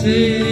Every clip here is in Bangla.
see.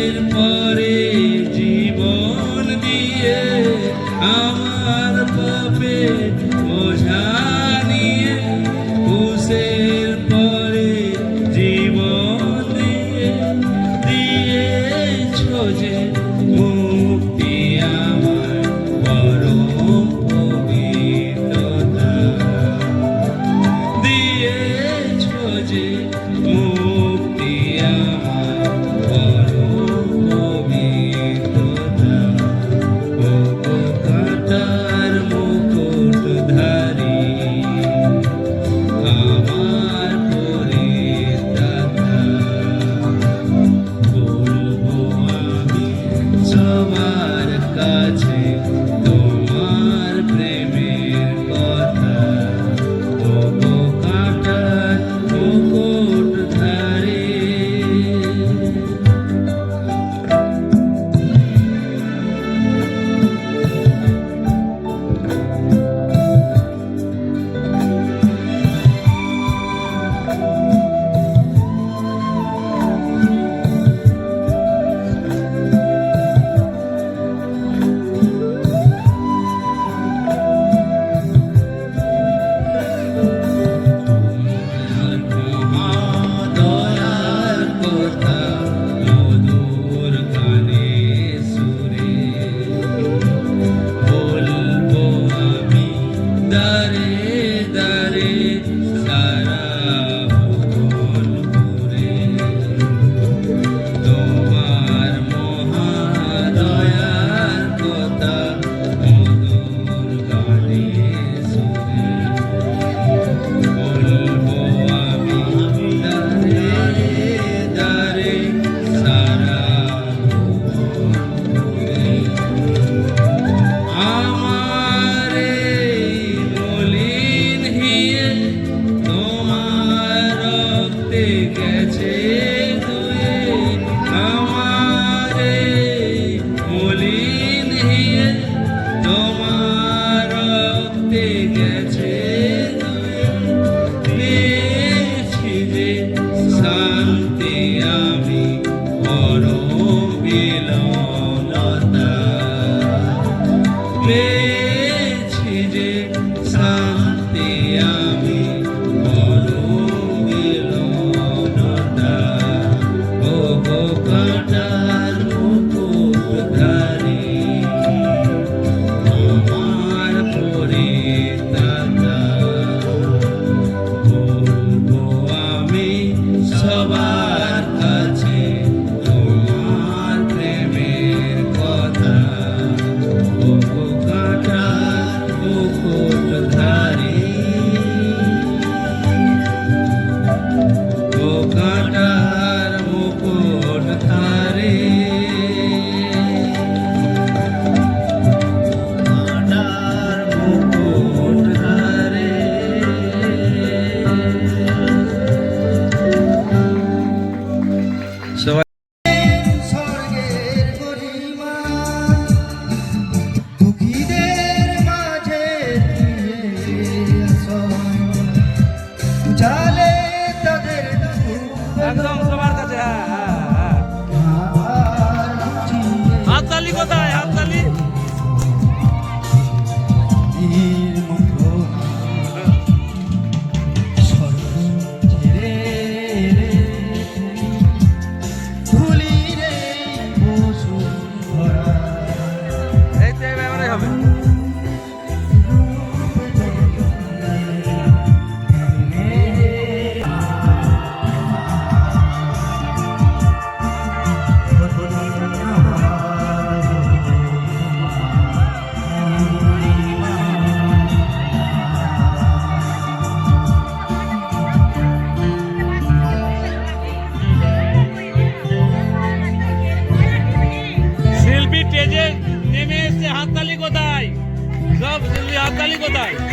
গেছে અકાલી કોતા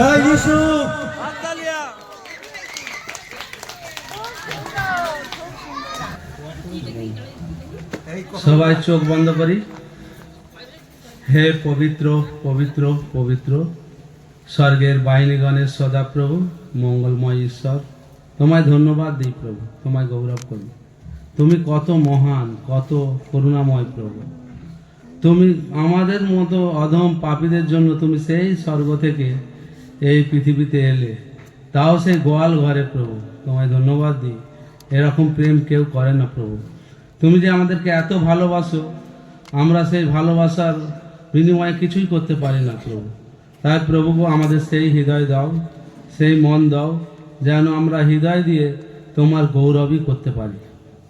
জয় সবাই চোখ বন্ধ করি। হে পবিত্র পবিত্র পবিত্র স্বর্গের বাহিনীগণের সদাপ্রভু, মঙ্গলময় ঈশ্বর। তোমায় ধন্যবাদ দিই প্রভু, তোমায় গৌরব করি। তুমি কত মহান, কত করুণাময় প্রভু। তুমি আমাদের মতো অধম পাপীদের জন্য তুমি সেই স্বর্গ থেকে এই পৃথিবীতে এলে, তাও সেই গোয়াল ঘরে প্রভু। তোমায় ধন্যবাদ দিই। এরকম প্রেম কেউ করে না প্রভু। তুমি যে আমাদেরকে এত ভালোবাসো, আমরা সেই ভালোবাসার বিনিময়ে কিছুই করতে পারি না প্রভু। তাই প্রভু আমাদের সেই হৃদয় দাও, সেই মন দাও, যেন আমরা হৃদয় দিয়ে তোমার গৌরবই করতে পারি,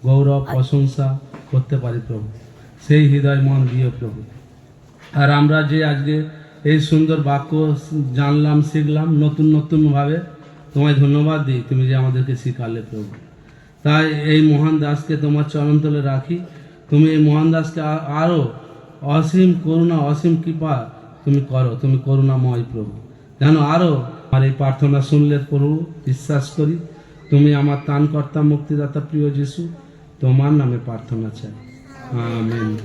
গৌরব, প্রশংসা করতে পারি প্রভু। সেই হৃদয় মন দিয়ে প্রভু। আর আমরা যে আজকে এই সুন্দর বাক্য জানলাম, শিখলাম, নতুন নতুনভাবে তোমায় ধন্যবাদ দিই তুমি যে আমাদেরকে শিখালে প্রভু। তাই এই মহান দাসকে তোমার চরণতলে রাখি। তুমি এই মহান দাসকে আ- আরও অসীম করুণা, অসীম কৃপা তুমি করো। তুমি করুণাময় প্রভু। যেন আরও আমার এই প্রার্থনা শুনলে প্রভু, বিশ্বাস করি তুমি আমার ত্রাণকর্তা মুক্তিদাতা, প্রিয় যিশু, তোমার নামে প্রার্থনা চাই। আমেন।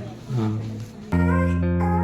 আমেন।